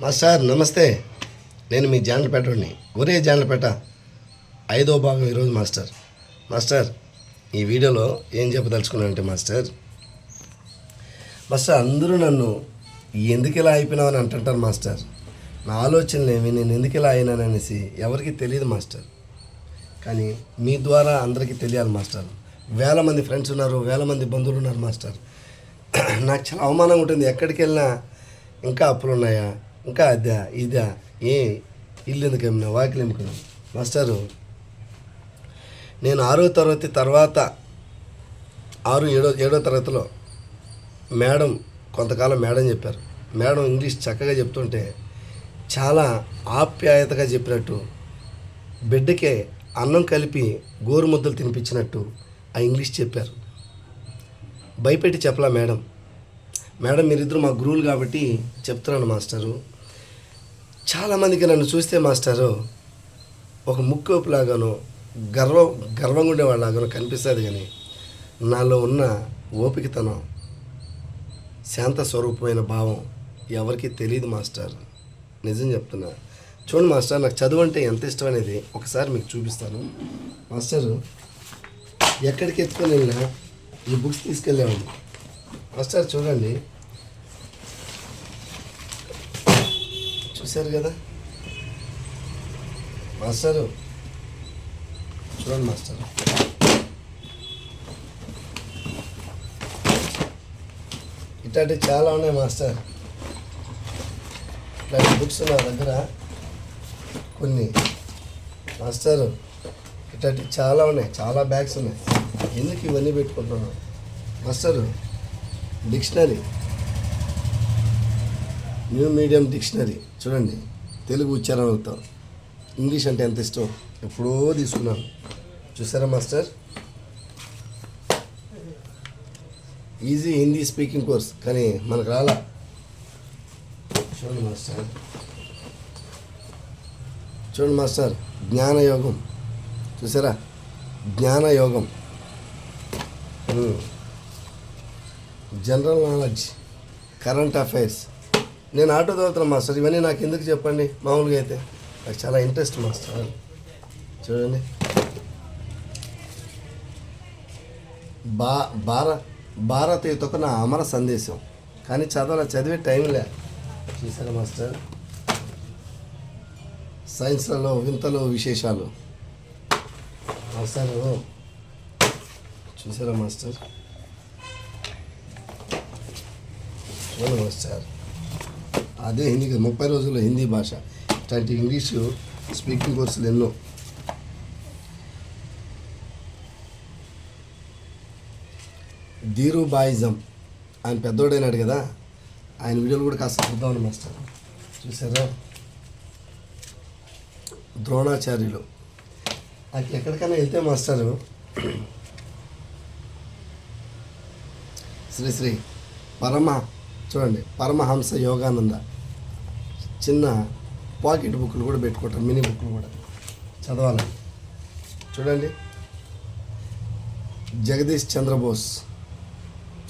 Master నమస్తే. నేను మీ జాండ్లపేటని ఒరే జాండ్లపేట ఐదో భాగం ఈరోజు మాస్టర్. మాస్టర్ ఈ వీడియోలో ఏం చెప్పదలుచుకున్నానంటే మాస్టర్ మాస్టర్ అందరూ నన్ను ఎందుకు ఇలా అయిపోయినావు అని అంటుంటారు మాస్టర్. నా ఆలోచనలు ఏమి? నేను ఎందుకు ఇలా అయినాననేసి ఎవరికి తెలియదు మాస్టర్. కానీ మీ ద్వారా అందరికీ తెలియాలి మాస్టర్. వేల మంది ఫ్రెండ్స్ ఉన్నారు వేల మంది బంధువులు ఉన్నారు మాస్టర్. నాకు చాలా అవమానంగా ఉంటుంది. ఎక్కడికి వెళ్ళినా ఇంకా అప్పులు ఉన్నాయా? ఇంకా అదా ఇదా ఏ ఇల్లు ఎందుకు ఏమినా వాకిలు ఎముకున్నా మాస్టరు నేను ఆరో తరగతి తర్వాత ఆరు ఏడో ఏడో తరగతిలో మేడం కొంతకాలం మేడం చెప్పారు. మేడం ఇంగ్లీష్ చక్కగా చెప్తుంటే చాలా ఆప్యాయతగా చెప్పినట్టు బిడ్డకే అన్నం కలిపి గోరు ముద్దలు తినిపించినట్టు ఆ ఇంగ్లీష్ చెప్పారు. భయపెట్టి చెప్పలా మేడం. మేడం మీరిద్దరు మా గురువులు కాబట్టి చెప్తున్నాను మాస్టరు. చాలామందికి నన్ను చూస్తే మాస్టరు ఒక ముక్కోపులాగానో గర్వం గర్వంగా ఉండేవాళ్ళలాగానో కనిపిస్తుంది కానీ నాలో ఉన్న ఓపికతనం శాంత స్వరూపమైన భావం ఎవరికి తెలియదు మాస్టర్. నిజం చెప్తున్నా. చూడండి మాస్టర్ నాకు చదువు అంటే ఎంత ఇష్టం అనేది ఒకసారి మీకు చూపిస్తాను. మాస్టరు ఎక్కడికి ఎత్తుకొని వెళ్ళినా ఈ బుక్స్ తీసుకెళ్ళేవాడిని. మాస్టర్ చూడండి చూశారు కదా? మాస్టరు? చూడండి మాస్టర్. ఇట్లాంటివి చాలా ఉన్నాయి మాస్టర్. ఇట్లాంటి బుక్స్ నా దగ్గర కొన్ని. మాస్టర్ ఇట్లాంటివి చాలా ఉన్నాయి చాలా బ్యాగ్స్ ఉన్నాయి. ఎందుకు ఇవన్నీ పెట్టుకుంటున్నాను master dictionary new medium dictionary. చూడండి తెలుగు ఉచ్చారణలతో ఇంగ్లీష్ అంటే ఎంత ఇష్టం? ఎప్పుడో తీసుకున్నాను. చూసారా master? Easy Hindi speaking course కానీ మనకు రాలా? చూడండి మాస్టర్. చూడండి మాస్టర్. జ్ఞానయోగం. చూసారా? జ్ఞానయోగం. General knowledge. Current affairs. నేను ఆటో చదువుతున్నాను మాస్టర్. ఇవన్నీ నాకు ఎందుకు చెప్పండి? మామూలుగా అయితే. నాకు చాలా ఇంట్రెస్ట్ మాస్టర్. చూడండి. బా భార భారతీయతకు నా అమర సందేశం. కానీ చదవాల? చదివే టైం లే. చూసారా మాస్టర్? సైన్స్లలో వింతలు విశేషాలు. మాస్టర్ చూసారా మాస్టర్? చూడండి మాస్టర్. అదే హిందీ కదా, ముప్పై రోజుల్లో హిందీ భాష. ఇట్లాంటి ఇంగ్లీషు స్పీకింగ్ కోర్సులు ఎన్నో. ధీరుబాయిజం ఆయన పెద్దోడైనాడు కదా. ఆయన వీడియోలు కూడా కాస్త చూద్దామని మాస్టర్. చూసారా? ద్రోణాచార్యులు. నాకు ఎక్కడికైనా వెళ్తే మాస్టరు శ్రీ శ్రీ పరమ చూడండి పరమహంస యోగానంద. చిన్న పాకెట్ బుక్లు కూడా పెట్టుకుంటారు మినీ బుక్లు కూడా. చదవాలి. చూడండి. జగదీష్ చంద్రబోస్.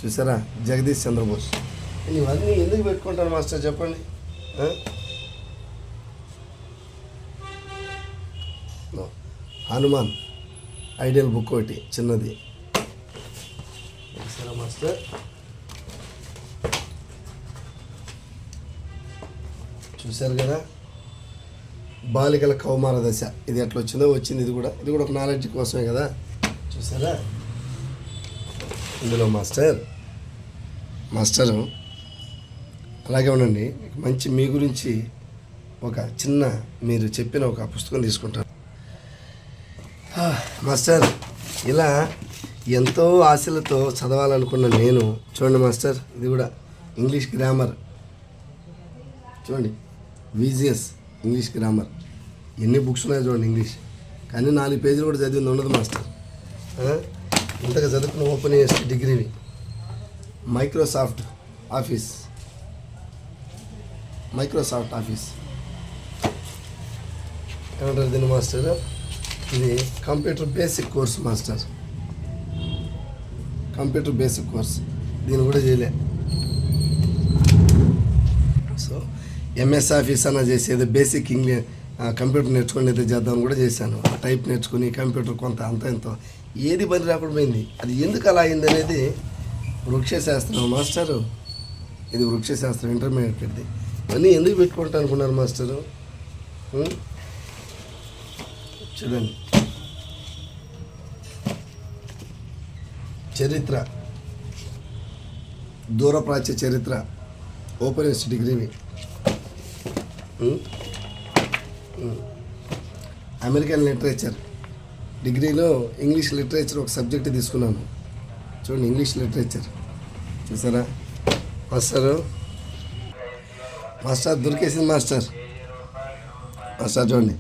చూసారా? జగదీష్ చంద్రబోస్. ఇవన్నీ ఎందుకు పెట్టుకుంటారు మాస్టర్ చెప్పండి? హనుమాన్. ఐడియల్ బుక్ ఒకటి చిన్నది. చూసారా మాస్టర్. చూశారు కదా? బాలికల కౌమార దశ. ఇది ఎట్లా వచ్చిందో? వచ్చింది ఇది కూడా. ఇది కూడా ఒక నాలెడ్జ్ కోసమే కదా? చూసారా ఇందులో మాస్టర్ మాస్టరు అలాగే ఉండండి. మంచి మీ గురించి ఒక చిన్న మీరు చెప్పిన ఒక పుస్తకం తీసుకుంటాను. ఆ, మాస్టర్ ఇలా ఎంతో ఆశలతో చదవాలనుకున్న నేను చూడండి మాస్టర్ ఇది కూడా ఇంగ్లీష్ గ్రామర్. చూడండి. విజిఎస్ ఇంగ్లీష్ గ్రామర్ ఎన్ని బుక్స్ ఉన్నాయో చూడండి ఇంగ్లీష్ కానీ నాలుగు పేజీలు కూడా చదివింది ఉండదు మాస్టర్. ఇంతగా చదువుకున్న ఓపెన్ చేసి డిగ్రీని. మైక్రోసాఫ్ట్ ఆఫీస్ మైక్రోసాఫ్ట్ ఆఫీస్ ఏమంటారు దీన్ని మాస్టర్? ఇది computer basic course master. Computer basic course దీన్ని కూడా చేయలే సో ఎంఎస్ ఆఫీస్ అన్న చేసేది బేసిక్ ఇంగ్లీష్ కంప్యూటర్ నేర్చుకొని అయితే చేద్దాం కూడా చేశాను. ఆ టైప్ నేర్చుకుని కంప్యూటర్ కొంత అంత ఎంతో. ఏది పని రాకుండా పోయింది. అది ఎందుకు అలా అయింది అనేది వృక్షశాస్త్రం మాస్టరు. ఇది వృక్షశాస్త్రం ఇంటర్మీడియట్ది. ఇవన్నీ ఎందుకు పెట్టుకుంటా అనుకున్నారు మాస్టరు? చూడండి. చరిత్ర. దూరప్రాచ్య చరిత్ర. ఓపెన్ డిగ్రీని డిగ్రీవి. American literature. డిగ్రీలో ఇంగ్లీష్ లిటరేచర్ ఒక సబ్జెక్ట్ తీసుకున్నాను. చూడండి ఇంగ్లీష్ లిటరేచర్. చూసారా? మాస్టరు మాస్టర్ దొరికేసింది మాస్టర్. మాస్టర్ చూడండి.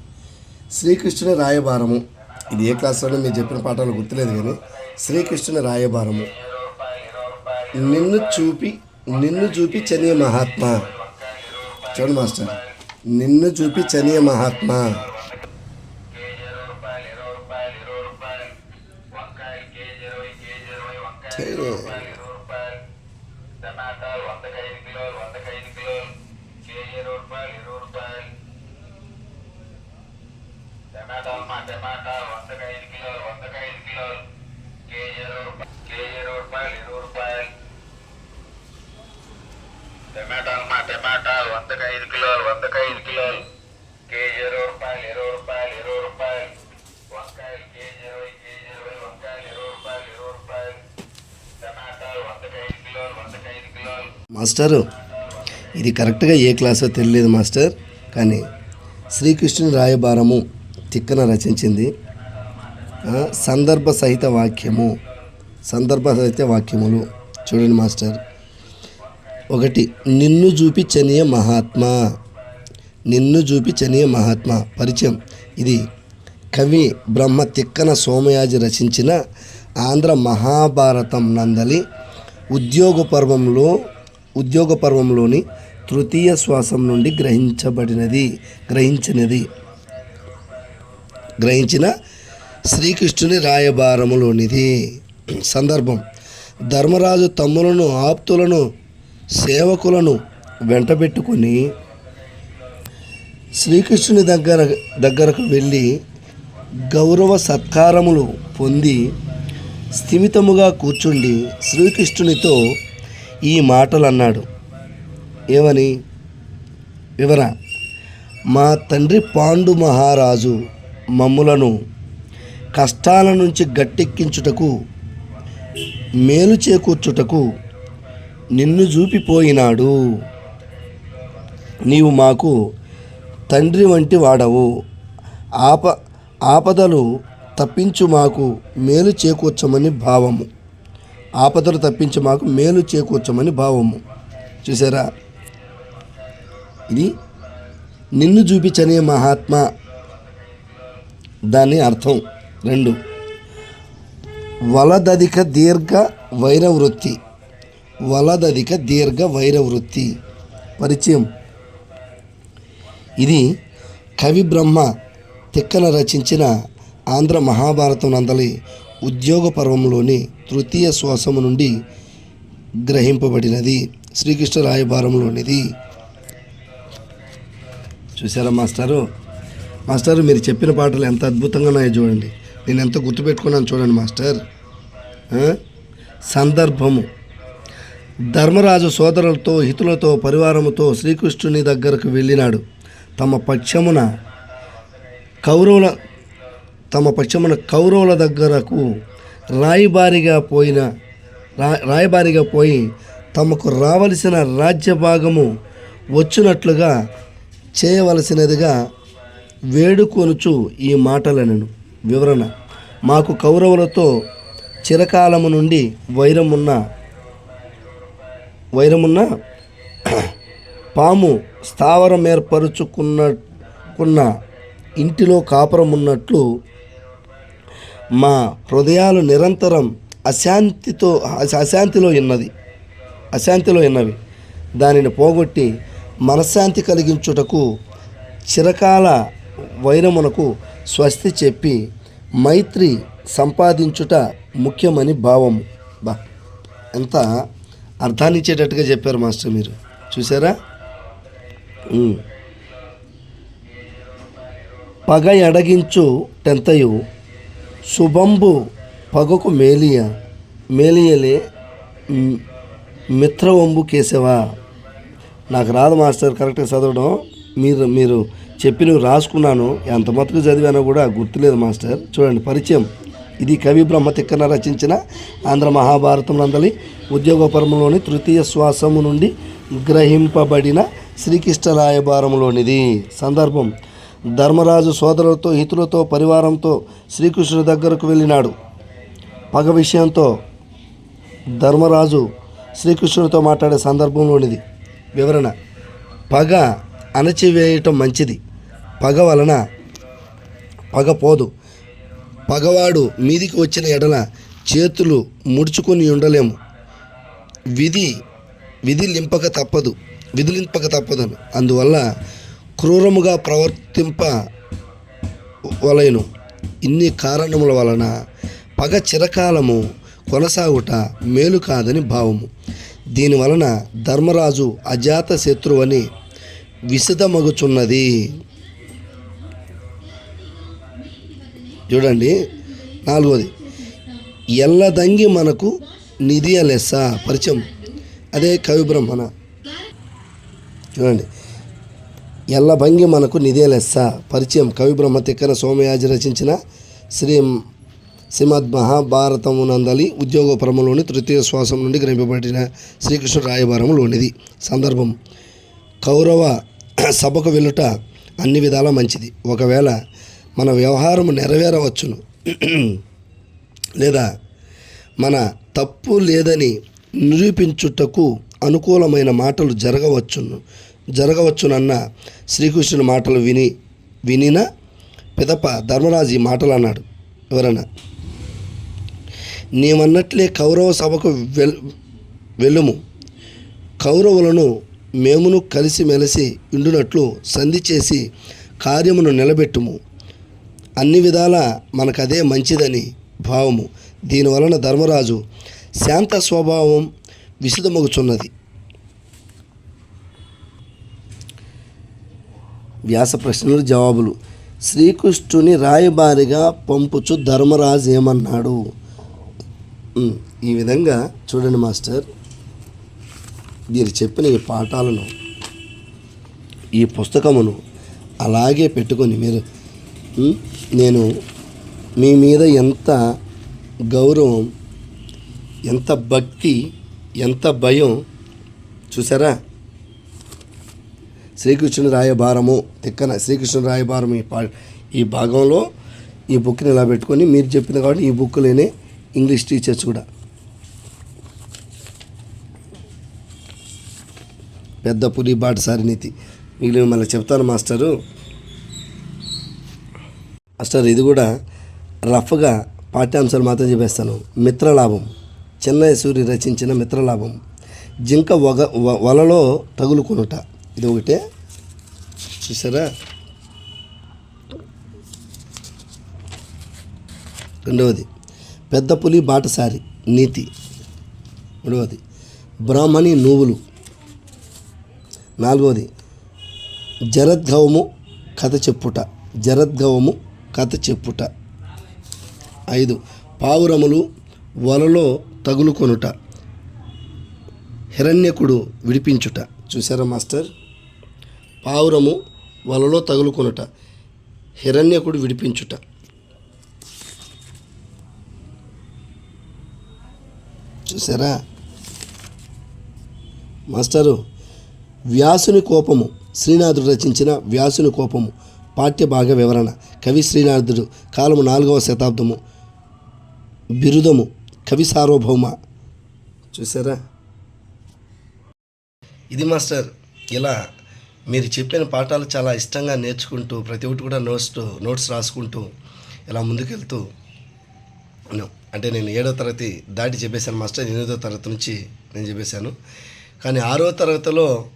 శ్రీకృష్ణుని రాయబారము. ఇది ఏ క్లాస్లోనే మీరు చెప్పిన పాఠాలు గుర్తులేదు కానీ శ్రీకృష్ణుని రాయబారము. నిన్ను చూపి నిన్ను చూపి చనియ మహాత్మా. చూడండి మాస్టర్. నిన్ను చూపి చనియ మహాత్మా. టమాటాలు వందకి ఐదు ఐదు కిలోలు కేజీ టమాటాలు వందకి ఐదు కిలోలు. వందకి ఐదు కిలోలు కేజీ ఇరవై రూపాయలు ఇరవై రూపాయలు ఇరవై రూపాయలు. వంకాయలు కేజీ ఇరవై కేజీ ఇరవై వంకాయలు ఇరవై రూపాయలు ఇరవై రూపాయలు. టమాటాలు వందకి ఐదు కిలోలు వందకి ఐదు కిలోలు. మాస్టరు ఇది కరెక్ట్గా ఏ క్లాసో తెలియలేదు మాస్టర్ కానీ శ్రీకృష్ణుని రాయబారము తిక్కన రచించింది. సందర్భ సహిత వాక్యము సందర్భ సహిత వాక్యములు. చూడండి మాస్టర్. ఒకటి నిన్ను చూపించనీయ మహాత్మా. నిన్ను చూపి మహాత్మా. పరిచయం. ఇది కవి బ్రహ్మ తిక్కన సోమయాజి రచించిన ఆంధ్ర మహాభారతం నందలి ఉద్యోగ పర్వంలో ఉద్యోగ పర్వంలోని తృతీయ శ్వాసం నుండి గ్రహించబడినది గ్రహించినది. గ్రహించిన శ్రీకృష్ణుని రాయబారములోనిది. సందర్భం. ధర్మరాజు తమ్ములను ఆప్తులను సేవకులను వెంటబెట్టుకుని శ్రీకృష్ణుని దగ్గర దగ్గరకు వెళ్ళి గౌరవ సత్కారములు పొంది స్థిమితముగా కూర్చుండి శ్రీకృష్ణునితో ఈ మాటలు అన్నాడు ఏమని? వివర. మా తండ్రి పాండు మహారాజు మమ్ములను కష్టాల నుంచి గట్టెక్కించుటకు మేలు చేకూర్చుటకు నిన్ను చూపిపోయినాడు. నీవు మాకు తండ్రి వంటి వాడవు. ఆప ఆపదలు తప్పించు మాకు మేలు చేకూర్చమని భావము. ఆపదలు తప్పించి మాకు మేలు చేకూర్చమని భావము. చూసారా ఇది నిన్ను చూపించనే మహాత్మ. దాని అర్థం రెండు. వలదధిక దీర్ఘ వైరవృత్తి. వలదధిక దీర్ఘ వైరవృత్తి. పరిచయం. ఇది కవి బ్రహ్మ తిక్కన రచించిన ఆంధ్ర మహాభారతం నందలి ఉద్యోగ పర్వంలోని తృతీయ శ్వాసము నుండి గ్రహింపబడినది. శ్రీకృష్ణ రాయభారంలోనిది చూసారా మాస్టారు? మాస్టారు మీరు చెప్పిన పాటలు ఎంత అద్భుతంగా ఉన్నాయో చూడండి. నేను ఎంత గుర్తుపెట్టుకున్నాను చూడండి మాస్టర్. సందర్భము. ధర్మరాజు సోదరులతో హితులతో పరివారముతో శ్రీకృష్ణుని దగ్గరకు వెళ్ళినాడు. తమ పక్షమున కౌరవుల తమ పక్షమున కౌరవుల దగ్గరకు రాయిబారిగా పోయిన రా రాయబారిగా పోయి తమకు రావలసిన రాజ్య భాగము వచ్చినట్లుగా చేయవలసినదిగా వేడుకొనుచు ఈ మాటలను వివరణ మాకు కౌరవులతో చిరకాలము నుండి వైరం ఉన్న వైరమున్న పాము స్థావరం ఏర్పరుచుకున్నకున్న ఇంటిలో కాపురం ఉన్నట్లు మా హృదయాలు నిరంతరం అశాంతితో అశాంతిలో ఉన్నది అశాంతిలో ఉన్నవి దానిని పోగొట్టి మనశ్శాంతి కలిగించుటకు చిరకాల వైరమునకు స్వస్తి చెప్పి మైత్రి సంపాదించుట ముఖ్యమని భావము. బా ఎంత అర్థాన్ని ఇచ్చేటట్టుగా చెప్పారు మాస్టర్ మీరు. చూసారా? పగ ఎడగించు టెంతయు శుభంబు పగకు మేలియ మేలియలే మిత్రవంబు కేశవా. నాకు రాదు మాస్టర్ కరెక్ట్గా చదవడం. మీరు మీరు చెప్పి నువ్వు రాసుకున్నాను. ఎంత మతుకు చదివానో కూడా గుర్తులేదు మాస్టర్. చూడండి పరిచయం. ఇది కవి బ్రహ్మ తిక్కన రచించిన ఆంధ్ర మహాభారతం నందలి ఉద్యోగపరములోని తృతీయ శ్వాసము నుండి గ్రహింపబడిన శ్రీకృష్ణరాయబారములోనిది సందర్భం. ధర్మరాజు సోదరులతో హితులతో పరివారంతో శ్రీకృష్ణుడి దగ్గరకు వెళ్ళినాడు. పగ విషయంతో ధర్మరాజు శ్రీకృష్ణుడితో మాట్లాడే సందర్భంలోనిది. వివరణ. పగ అణచివేయటం మంచిది. పగ వలన పగ పోదు. పగవాడు మీదికి వచ్చిన ఎడల చేతులు ముడుచుకొని ఉండలేము. విధి విధిలింపక తప్పదు విధిలింపక తప్పదు. అందువల్ల క్రూరముగా ప్రవర్తింప వలయను ఇన్ని కారణముల వలన పగ చిరకాలము కొనసాగుట మేలు కాదని భావము. దీనివలన ధర్మరాజు అజాత శత్రువని విశదమగుచున్నది చూడండి నాలుగోది. ఎల్లదంగి మనకు నిధియ లెస్స పరిచయం. అదే కవి బ్రహ్మణ చూడండి ఎల్లభంగి మనకు నిధియ లెస్స పరిచయం. కవి బ్రహ్మ తిక్కన సోమయాజి రచించిన శ్రీ శ్రీమద్ మహాభారతము నందలి ఉద్యోగపరములోని తృతీయ శ్వాసం నుండి గ్రహింపబడిన శ్రీకృష్ణ రాయబారములోనిది. సందర్భం కౌరవ సభకు వెళ్ళుట అన్ని విధాలా మంచిది. ఒకవేళ మన వ్యవహారం నెరవేరవచ్చును. లేదా మన తప్పు లేదని నిరూపించుటకు అనుకూలమైన మాటలు జరగవచ్చును. జరగవచ్చునన్న శ్రీకృష్ణుని మాటలు విని వినిన పిదప ధర్మరాజు ఈ మాటలు అన్నాడు. ఎవరన్నా? నీవన్నట్లే కౌరవ సభకు వెల్ వెళ్ళుము. కౌరవులను మేమును కలిసిమెలిసి ఉండునట్లు సంధి చేసి కార్యమును నిలబెట్టుము. అన్ని విధాల మనకదే మంచిదని భావము. దీనివలన ధర్మరాజు శాంత స్వభావం విశదమగుచున్నది. వ్యాస ప్రశ్నలు జవాబులు. శ్రీకృష్ణుని రాయబారిగా పంపుచు ధర్మరాజు ఏమన్నాడు? ఈ విధంగా చూడండి మాస్టర్. మీరు చెప్పిన ఈ పాఠాలను ఈ పుస్తకమును అలాగే పెట్టుకొని మీరు నేను మీ మీద ఎంత గౌరవం ఎంత భక్తి ఎంత భయం చూసారా? శ్రీకృష్ణుని రాయబారము తిక్కన శ్రీకృష్ణుని రాయభారం ఈ పా ఈ భాగంలో ఈ బుక్ని ఇలా పెట్టుకొని మీరు చెప్పింది కాబట్టి ఈ బుక్లోనే ఇంగ్లీష్ టీచర్స్ కూడా. పెద్ద పులి బాటసారి నీతి. మిగిలిన మళ్ళీ చెప్తాను మాస్టరు. మాస్టర్ ఇది కూడా రఫ్గా పాఠ్యాంశాలు మాత్రం చెప్పేస్తాను. మిత్రలాభం. చెన్నై సూరి రచించిన మిత్రలాభం. జింక వగ వ- వలలో తగులుకొనుట. ఇది ఒకటే. చూసారా? రెండవది. పెద్ద పులి బాటసారి. నీతి. మూడవది. బ్రాహ్మణి నువ్వులు. నాలుగవది. జరద్గవము కథ చెప్పుట. జరద్గవము కథ చెప్పుట. ఐదు. పావురములు వలలో తగులుకొనుట. హిరణ్యకుడు విడిపించుట. చూసారా మాస్టర్? పావురము వలలో తగులుకొనుట. హిరణ్యకుడు విడిపించుట. చూసారా మాస్టరు వ్యాసుని కోపము. శ్రీనాథుడు రచించిన వ్యాసుని కోపము. పాఠ్యభాగ వివరణ. కవి శ్రీనాథుడు కాలము నాలుగవ శతాబ్దము. బిరుదము కవి సార్వభౌమ. చూసారా? ఇది మాస్టర్ ఇలా మీరు చెప్పిన పాఠాలు చాలా ఇష్టంగా నేర్చుకుంటూ ప్రతి ఒక్కటి కూడా నోట్స్ నోట్స్ రాసుకుంటూ ఇలా ముందుకెళ్తూ అంటే నేను ఏడో తరగతి దాటి చెప్పేశాను మాస్టర్ ఎనిమిదో తరగతి నుంచి నేను చెప్పేశాను. కానీ ఆరో తరగతిలో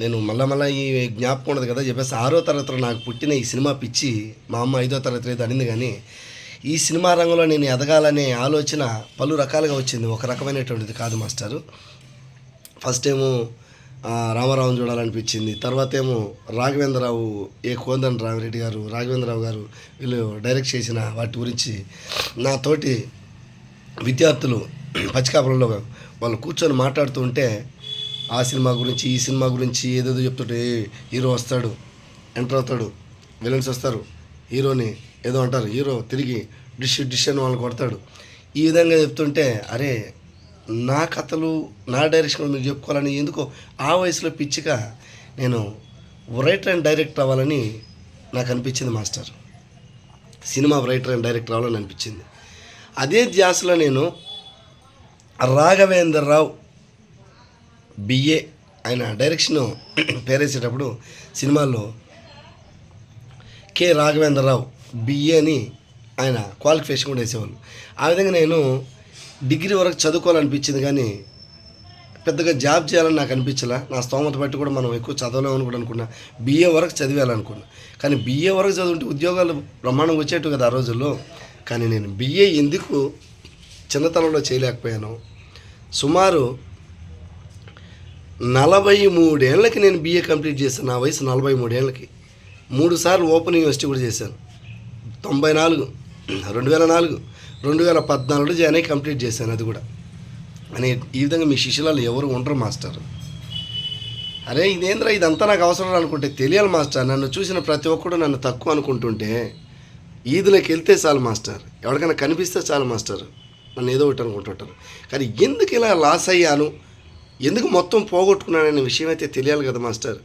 నేను మళ్ళా మళ్ళీ ఈ జ్ఞాపకం ఉండదు కదా చెప్పేసి ఆరో తరగతిలో నాకు పుట్టిన ఈ సినిమా పిచ్చి మా అమ్మ ఐదో తరగతి అయితే అనింది కానీ ఈ సినిమా రంగంలో నేను ఎదగాలనే ఆలోచన పలు రకాలుగా వచ్చింది. ఒక రకమైనటువంటిది కాదు మాస్టారు. ఫస్ట్ ఏమో రామారావుని చూడాలనిపించింది. తర్వాత ఏమో రాఘవేంద్రరావు ఏ కోందన్ రామిరెడ్డి గారు రాఘవేంద్రరావు గారు వీళ్ళు డైరెక్ట్ చేసిన వాటి గురించి నా తోటి విద్యార్థులు పచ్చికాపురంలో వాళ్ళు కూర్చొని మాట్లాడుతూ ఉంటే ఆ సినిమా గురించి ఈ సినిమా గురించి ఏదేదో చెప్తుంటే హీరో వస్తాడు ఎంటర్ అవుతాడు విలన్స్ వస్తారు హీరోని ఏదో అంటారు హీరో తిరిగి డిష్ డిష్ అని వాళ్ళు కొడతాడు. ఈ విధంగా చెప్తుంటే అరే నా కథలు నా డైరెక్షన్ మీరు చెప్పుకోవాలని ఎందుకో ఆ వయసులో పిచ్చిగా నేను రైటర్ అండ్ డైరెక్టర్ అవ్వాలని నాకు అనిపించింది master. Cinema writer and director అవ్వాలని అనిపించింది. అదే ధ్యాసలో నేను రాఘవేంద్రరావు బిఏ ఆయన డైరెక్షన్ పేరేసేటప్పుడు సినిమాల్లో కె రాఘవేంద్రరావు బిఏ అని ఆయన క్వాలిఫికేషన్ కూడా వేసేవాళ్ళు. ఆ విధంగా నేను డిగ్రీ వరకు చదువుకోవాలనిపించింది కానీ పెద్దగా జాబ్ చేయాలని నాకు అనిపించలా. నా స్తోమత బట్టి కూడా మనం ఎక్కువ చదవలేమని కూడా అనుకున్నా. బీఏ వరకు చదివేయాలనుకున్నా. కానీ బీఏ వరకు చదువుంటే ఉద్యోగాలు బ్రహ్మాండంగా వచ్చేట్టు కదా ఆ రోజుల్లో. కానీ నేను బీఏ ఎందుకు చిన్నతనంలో చేయలేకపోయాను? సుమారు నలభై మూడేళ్ళకి నేను బీఏ కంప్లీట్ చేశాను నా వయసు నలభై మూడేళ్ళకి. మూడు సార్లు ఓపెన్ యూనివర్సిటీ కూడా చేశాను. తొంభై నాలుగు రెండు వేల నాలుగు రెండు వేల పద్నాలుగులో జాయిన్ అయ్యి కంప్లీట్ చేశాను అది కూడా. అని ఈ విధంగా మీ శిష్యులలో ఎవరు ఉండరు మాస్టర్. అరే ఇదేంద్రా ఇదంతా నాకు అవసరం అనుకుంటే తెలియాలి మాస్టర్. నన్ను చూసిన ప్రతి ఒక్కడు నన్ను తక్కువ అనుకుంటుంటే ఈదులోకి వెళ్తే చాలు మాస్టర్. ఎవరికైనా కనిపిస్తే చాలు మాస్టర్. నన్ను ఏదో ఒకటి అనుకుంటుంటారు. కానీ ఎందుకు ఇలా లాస్ అయ్యాను? ఎందుకు మొత్తం పోగొట్టుకున్నాననే విషయం అయితే తెలియాలి కదా మాస్టర్.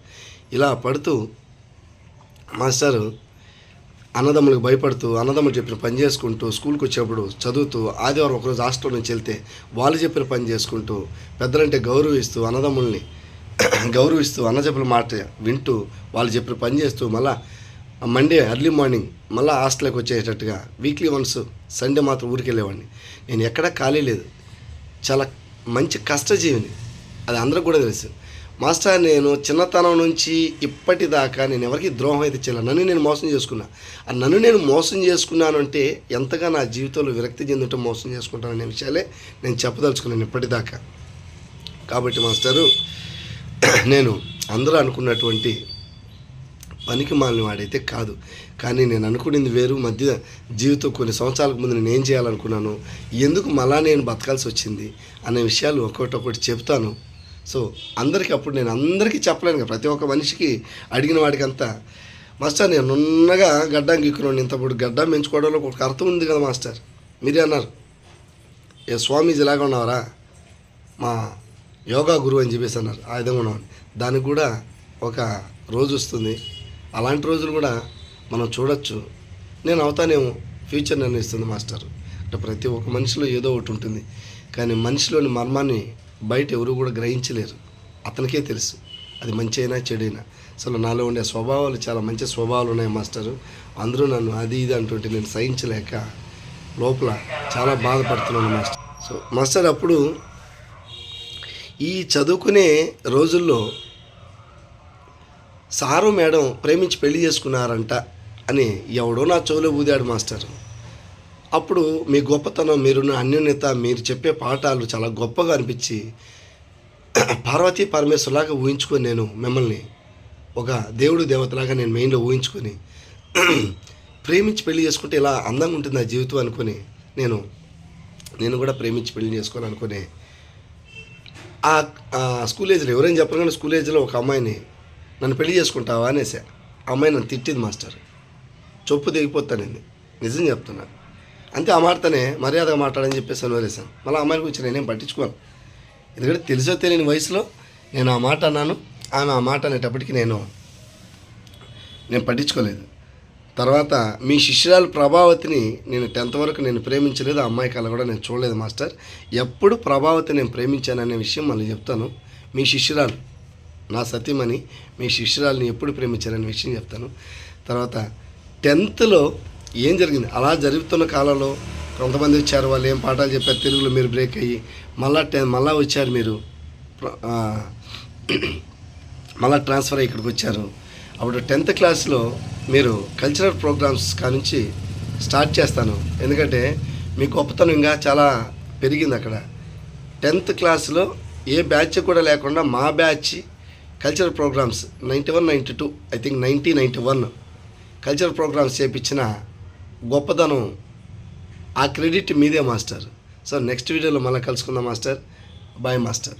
ఇలా పడుతూ మాస్టర్ అన్నదమ్ములకు భయపడుతూ అన్నదమ్ములు చెప్పిన పని చేసుకుంటూ స్కూల్కి వచ్చేప్పుడు చదువుతూ ఆదివారం ఒకరోజు హాస్టల్ నుంచి వెళ్తే వాళ్ళు చెప్పిన పని చేసుకుంటూ పెద్దలంటే గౌరవిస్తూ అన్నదమ్ముల్ని గౌరవిస్తూ అన్న చెప్పిన మాట వింటూ వాళ్ళు చెప్పిన పని చేస్తూ మళ్ళా మండే ఎర్లీ మార్నింగ్ మళ్ళీ హాస్టల్కి వచ్చేటట్టుగా వీక్లీ వన్స్ సండే మాత్రం ఊరికి వెళ్ళేవాడిని నేను ఎక్కడా ఖాళీ లేదు. చాలా మంచి కష్టజీవిని. అది అందరికి కూడా తెలుసు. మాస్టర్ నేను చిన్నతనం నుంచి ఇప్పటిదాకా నేను ఎవరికి ద్రోహం అయితే చేయలేదు. నన్ను నేను మోసం చేసుకున్నా. ఆ నన్ను నేను మోసం చేసుకున్నాను అంటే ఎంతగా నా జీవితంలో విరక్తి చెందుంటే మోసం చేసుకుంటాననే విషయాలే నేను చెప్పదలుచుకున్నాను ఇప్పటిదాకా. కాబట్టి మాస్టరు నేను అందరూ అనుకున్నటువంటి పనికి మాలిన వాడైతే కాదు. కానీ నేను అనుకునేది వేరు. మధ్య జీవితం కొన్ని సంవత్సరాలకు ముందు నేను ఏం చేయాలనుకున్నాను? ఎందుకు మళ్ళా నేను బతకాల్సి వచ్చింది? అనే విషయాలు ఒక్కొక్కటి చెప్తాను. సో అందరికీ అప్పుడు నేను అందరికీ చెప్పలేను కదా ప్రతి ఒక్క మనిషికి అడిగిన వాడికంతా మాస్టర్ నేను నున్నగా గడ్డం గీక్కున్నాను ఇంతప్పుడు గడ్డం పెంచుకోవడంలో ఒక అర్థం ఉంది కదా మాస్టర్. మీరే అన్నారు. ఏ స్వామీజీ ఇలాగా ఉన్నావరా? మా యోగా గురువు అని చెప్పేసి అన్నారు. ఆ విధంగా ఉన్నాం దానికి కూడా ఒక రోజు వస్తుంది. అలాంటి రోజులు కూడా మనం చూడొచ్చు. నేను అవుతానేమో ఫ్యూచర్ నిర్ణయిస్తుంది మాస్టర్. అంటే ప్రతి ఒక్క మనిషిలో ఏదో ఒకటి ఉంటుంది. కానీ మనిషిలోని మర్మాన్ని బయట ఎవరు కూడా గ్రహించలేరు. అతనికే తెలుసు. అది మంచి అయినా చెడైనా. అసలు నాలో ఉండే స్వభావాలు చాలా మంచి స్వభావాలు ఉన్నాయి మాస్టరు. అందరూ నన్ను అది ఇది అంటుంటే నేను సహించలేక లోపల చాలా బాధపడుతున్నాను మాస్టర్. సో మాస్టర్ అప్పుడు ఈ చదువుకునే రోజుల్లో సారు మేడం ప్రేమించి పెళ్ళి చేసుకున్నారంట అని ఎవడో నా చెవులో ఊదాడు మాస్టర్. అప్పుడు మీ గొప్పతనం మీరున్న అన్యోన్యత మీరు చెప్పే పాఠాలు చాలా గొప్పగా అనిపించి పార్వతీ పరమేశ్వరులాగా ఊహించుకొని నేను మిమ్మల్ని ఒక దేవుడు దేవతలాగా నేను మెయిన్లో ఊహించుకొని ప్రేమించి పెళ్ళి చేసుకుంటే ఇలా అందంగా ఉంటుంది ఆ జీవితం అనుకొని నేను నేను కూడా ప్రేమించి పెళ్ళి చేసుకోవాలి అనుకుని ఆ ఆ స్కూల్ ఏజ్లో ఎవరైనా చెప్పరు కానీ స్కూల్ ఏజ్లో ఒక అమ్మాయిని నన్ను పెళ్ళి చేసుకుంటావా? అనేసా. ఆ అమ్మాయి నన్ను తిట్టింది మాస్టర్. చొప్పు దిగిపోతానండి నిజం చెప్తున్నాను అంతే ఆ మాటతోనే మర్యాదగా మాట్లాడని చెప్పేసి అని మళ్ళీ అమ్మాయిని గురించి నేనేం పట్టించుకోను. ఎందుకంటే తెలుసో తెలియని వయసులో నేను ఆ మాట అన్నాను. ఆమె ఆ మాట అనేటప్పటికి నేను నేను పట్టించుకోలేదు. తర్వాత మీ శిష్యురాలు ప్రభావతిని నేను టెన్త్ వరకు నేను ప్రేమించలేదు. ఆ అమ్మాయి కళ కూడా నేను చూడలేదు మాస్టర్. ఎప్పుడు ప్రభావతి నేను ప్రేమించాననే విషయం మళ్ళీ చెప్తాను. మీ శిష్యురాలు నా సతీమణి మీ శిష్యురాలని ఎప్పుడు ప్రేమించాననే విషయం చెప్తాను. తర్వాత టెన్త్లో ఏం జరిగింది? అలా జరుగుతున్న కాలంలో కొంతమంది వచ్చారు వాళ్ళు ఏం పాఠాలు చెప్పారు తెలుగులో మీరు బ్రేక్ అయ్యి మళ్ళా టెన్ మళ్ళా వచ్చారు మీరు. మళ్ళా ట్రాన్స్ఫర్ అయ్యి ఇక్కడికి వచ్చారు. అప్పుడు టెన్త్ క్లాస్లో మీరు కల్చరల్ ప్రోగ్రామ్స్ కానుంచి స్టార్ట్ చేస్తాను. ఎందుకంటే మీ గొప్పతనం ఇంకా చాలా పెరిగింది అక్కడ. టెన్త్ క్లాస్లో ఏ బ్యాచ్ కూడా లేకుండా మా batch cultural programmes ninety one ninety two I think ninety ninety one cultural programmes చేపించిన గొప్పదనం ఆ క్రెడిట్ మీదే మాస్టర్. సో నెక్స్ట్ వీడియోలో మళ్ళీ కలుసుకుందాం మాస్టర్. Bye master.